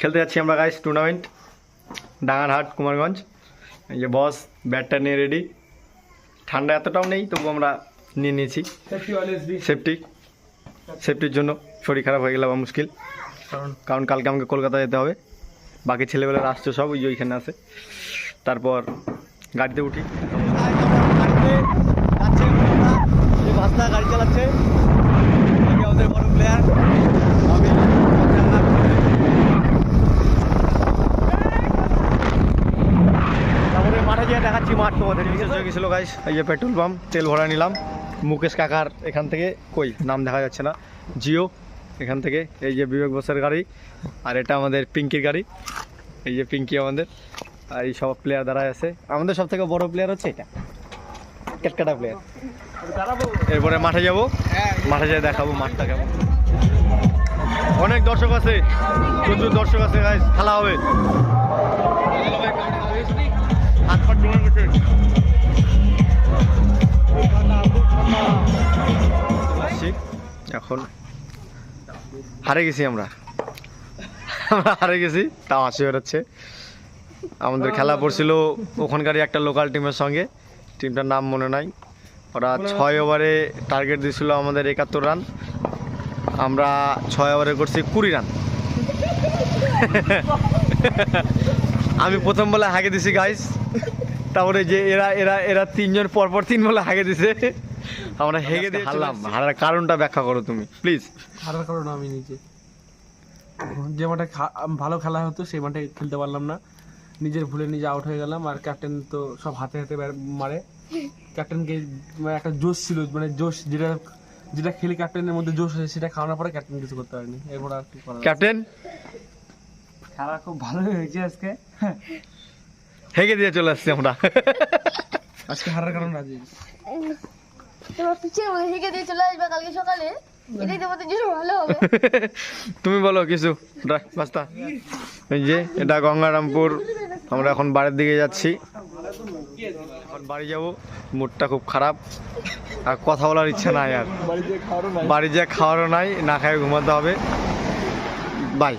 খেলতে যাচ্ছি আমরা গাইস টুর্নামেন্ট ডাঙ্গারহাট কুমারগঞ্জ। এই যে বস ব্যাটটা নিয়ে রেডি ঠান্ডা এতটাও নেই তবু আমরা নিয়ে নিয়েছি। সেফটি সেফটির জন্য শরীর খারাপ হয়ে গেলে আবার মুশকিল। কারণ কারণ কালকে আমাকে কলকাতা যেতে হবে। বাকি ছেলেবেলার আসছে সব ওই ওইখানে আছে। তারপর গাড়িতে উঠি গাড়ি চালাচ্ছে আমাদের বড় প্লেয়ার তারপরে মাঠে গিয়ে দেখাচ্ছি মাঠ তোমাদের। গেছিল গাইস এই যে পেট্রোল পাম্প তেল ভরা নিলাম। মুকেশ কাকার এখান থেকে, কই? নাম দেখা যাচ্ছে না। জিও এখান থেকে, এই যে বিবেক বসের গাড়ি, আর এটা আমাদের পিঙ্কির গাড়ি। এই যে পিঙ্কি আমাদের, আর এই সব প্লেয়ার দাঁড়ায় আছে। আমাদের সব থেকে বড় প্লেয়ার হচ্ছে এটা। কেটকাটা প্লেয়ার এরপরে মাঠে যাব। মাঠে যেয়ে দেখাবো মাঠটা কেমন। অনেক দর্শক আছে, প্রচুর দর্শক আছে খেলা হবে। গেছে। এখন হারে গেছি আমরা। আমরা হারে গেছি, তাও হাসি বেরোচ্ছে। আমাদের খেলা পড়ছিল ওখানকারই একটা লোকাল টিমের সঙ্গে। টিমটার নাম মনে নাই। ওরা ছয় ওভারে টার্গেট দিয়েছিল আমাদের একাত্তর রান আমরা ছয় ওভারে করছি কুড়ি রান আমি প্রথম বলে হাগে দিছি গাইস তারপরে যে এরা এরা এরা তিনজন পরপর তিন বলে হাগে দিছে। আমরা হেগে দিয়ে হারলাম। হারার কারণটা ব্যাখ্যা করো তুমি প্লিজ হারার কারণ আমি নিজে। যে মাঠে ভালো খেলা হতো সেই মাঠে খেলতে পারলাম না। নিজের ভুলে নিজে আউট হয়ে গেলাম আর ক্যাপ্টেন তো সব হাতে হাতে মারে। ক্যাপ্টেনকে মানে একটা জোশ ছিল মানে জোশ যেটা যেটা খেলে ক্যাপ্টেনের মধ্যে জোশ আছে সেটা খাওয়ানোর পরে ক্যাপ্টেন কিছু করতে পারেনি। এরপর আর কি ক্যাপ্টেন খেলা খুব ভালো হয়েছে আজকে। হেগে দিয়ে চলে আসছি আমরা। আজকে হারার কারণ রাজি। তোমার পিছিয়ে হেঁকে দিয়ে চলে আসবে কালকে সকালে। এটাই তোমাদের জন্য ভালো হবে। তুমি বলো কিছু। বাস্তা। এই যে এটা গঙ্গারামপুর। আমরা এখন বাড়ির দিকে যাচ্ছি। এখন বাড়ি যাব। মুডটা খুব খারাপ। আর কথা বলার ইচ্ছা নাই আর। বাড়ি যে খাওয়ারও নাই। না খায় ঘুমাতে হবে। বাই।